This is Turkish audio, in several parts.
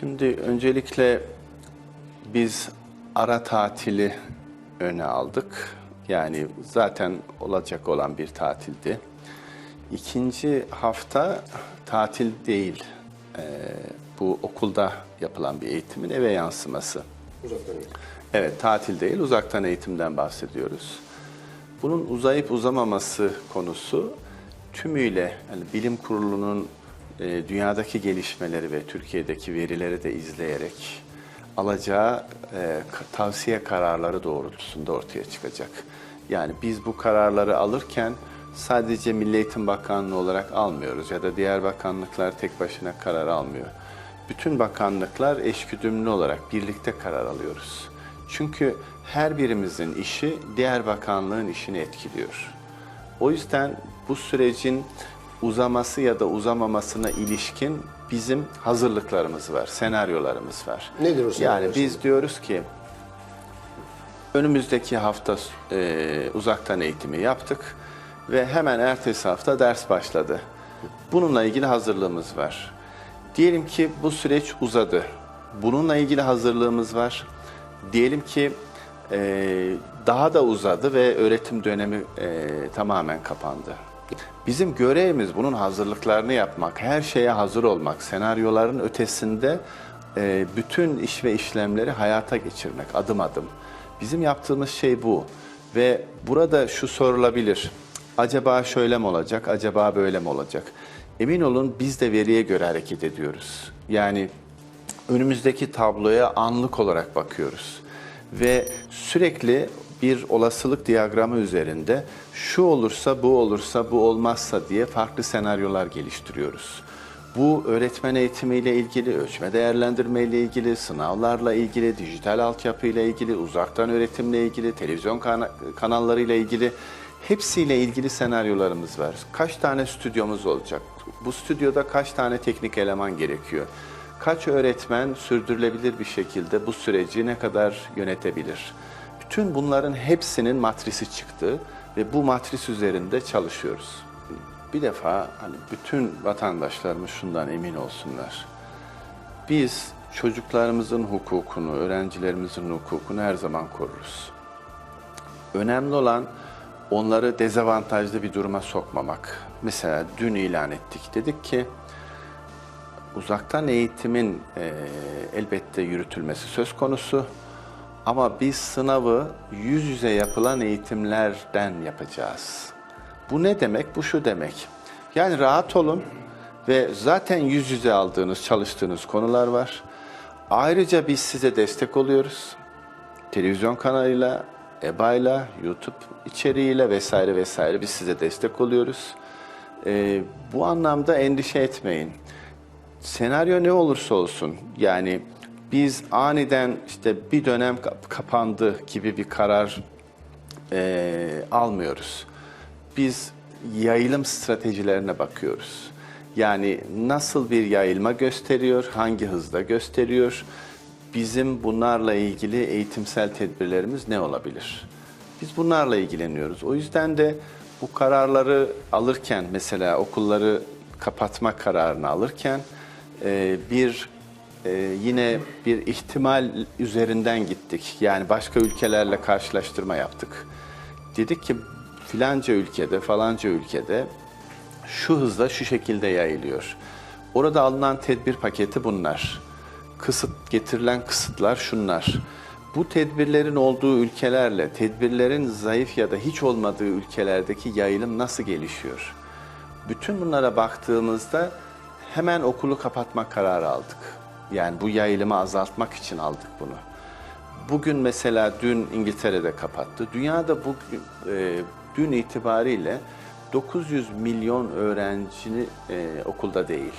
Şimdi öncelikle biz ara tatili öne aldık. Yani zaten olacak olan bir tatildi. İkinci hafta tatil değil. Ee, bu okulda yapılan bir eğitimin eve yansıması. Uzaktan eğitim. Evet, tatil değil, uzaktan eğitimden bahsediyoruz. Bunun uzayıp uzamaması konusu tümüyle yani bilim kurulunun e, dünyadaki gelişmeleri ve Türkiye'deki verileri de izleyerek alacağı e, tavsiye kararları doğrultusunda ortaya çıkacak. Yani biz bu kararları alırken sadece Milli Eğitim Bakanlığı olarak almıyoruz ya da diğer bakanlıklar tek başına karar almıyor. Bütün bakanlıklar eşgüdümlü olarak birlikte karar alıyoruz. Çünkü her birimizin işi diğer bakanlığın işini etkiliyor. O yüzden bu sürecin uzaması ya da uzamamasına ilişkin bizim hazırlıklarımız var, senaryolarımız var. Nedir o senaryo Yani biz diyoruz ki önümüzdeki hafta e, uzaktan eğitimi yaptık ve hemen ertesi hafta ders başladı. Bununla ilgili hazırlığımız var. Diyelim ki bu süreç uzadı. Bununla ilgili hazırlığımız var. Diyelim ki e, daha da uzadı ve öğretim dönemi e, tamamen kapandı. Bizim görevimiz bunun hazırlıklarını yapmak, her şeye hazır olmak, senaryoların ötesinde e, bütün iş ve işlemleri hayata geçirmek adım adım. Bizim yaptığımız şey bu ve burada şu sorulabilir. Acaba şöyle mi olacak, acaba böyle mi olacak? Emin olun biz de veriye göre hareket ediyoruz. Yani önümüzdeki tabloya anlık olarak bakıyoruz. Ve sürekli bir olasılık diyagramı üzerinde şu olursa, bu olursa, bu olmazsa diye farklı senaryolar geliştiriyoruz. Bu öğretmen eğitimiyle ilgili, ölçme değerlendirme ile ilgili, sınavlarla ilgili, dijital altyapı ile ilgili, uzaktan öğretimle ilgili, televizyon kana- kanallarıyla ilgili hepsiyle ilgili senaryolarımız var. Kaç tane stüdyomuz olacak? Bu stüdyoda kaç tane teknik eleman gerekiyor? Kaç öğretmen sürdürülebilir bir şekilde bu süreci ne kadar yönetebilir? Bütün bunların hepsinin matrisi çıktı ve bu matris üzerinde çalışıyoruz. Bir defa hani bütün vatandaşlarımız şundan emin olsunlar. Biz çocuklarımızın hukukunu, öğrencilerimizin hukukunu her zaman koruruz. Önemli olan onları dezavantajlı bir duruma sokmamak. Mesela dün ilan ettik. Dedik ki uzaktan eğitimin e, elbette yürütülmesi söz konusu. Ama biz sınavı yüz yüze yapılan eğitimlerden yapacağız. Bu ne demek? Bu şu demek. Yani rahat olun ve zaten yüz yüze aldığınız, çalıştığınız konular var. Ayrıca biz size destek oluyoruz. Televizyon kanalıyla, EBA'yla, YouTube içeriğiyle vesaire vesaire biz size destek oluyoruz. Ee, bu anlamda endişe etmeyin. Senaryo ne olursa olsun yani biz aniden işte bir dönem kap- kapandı gibi bir karar e, almıyoruz. Biz yayılım stratejilerine bakıyoruz. Yani nasıl bir yayılma gösteriyor, hangi hızda gösteriyor, bizim bunlarla ilgili eğitimsel tedbirlerimiz ne olabilir? Biz bunlarla ilgileniyoruz. O yüzden de bu kararları alırken mesela okulları kapatma kararını alırken bir e, yine bir ihtimal üzerinden gittik. Yani başka ülkelerle karşılaştırma yaptık. Dedik ki filanca ülkede falanca ülkede şu hızla şu şekilde yayılıyor. Orada alınan tedbir paketi bunlar. Kısıt getirilen kısıtlar şunlar. Bu tedbirlerin olduğu ülkelerle tedbirlerin zayıf ya da hiç olmadığı ülkelerdeki yayılım nasıl gelişiyor? Bütün bunlara baktığımızda hemen okulu kapatma kararı aldık. Yani bu yayılımı azaltmak için aldık bunu. Bugün mesela dün İngiltere'de kapattı. Dünyada bu e, dün itibariyle 900 milyon öğrenci e, okulda değil.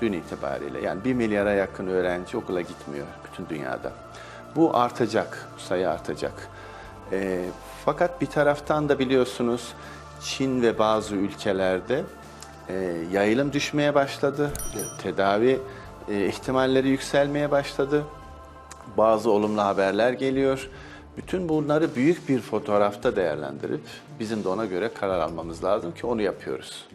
Dün itibariyle yani 1 milyara yakın öğrenci okula gitmiyor bütün dünyada. Bu artacak, bu sayı artacak. E, fakat bir taraftan da biliyorsunuz Çin ve bazı ülkelerde e, yayılım düşmeye başladı. Tedavi e, ihtimalleri yükselmeye başladı. Bazı olumlu haberler geliyor. Bütün bunları büyük bir fotoğrafta değerlendirip bizim de ona göre karar almamız lazım ki onu yapıyoruz.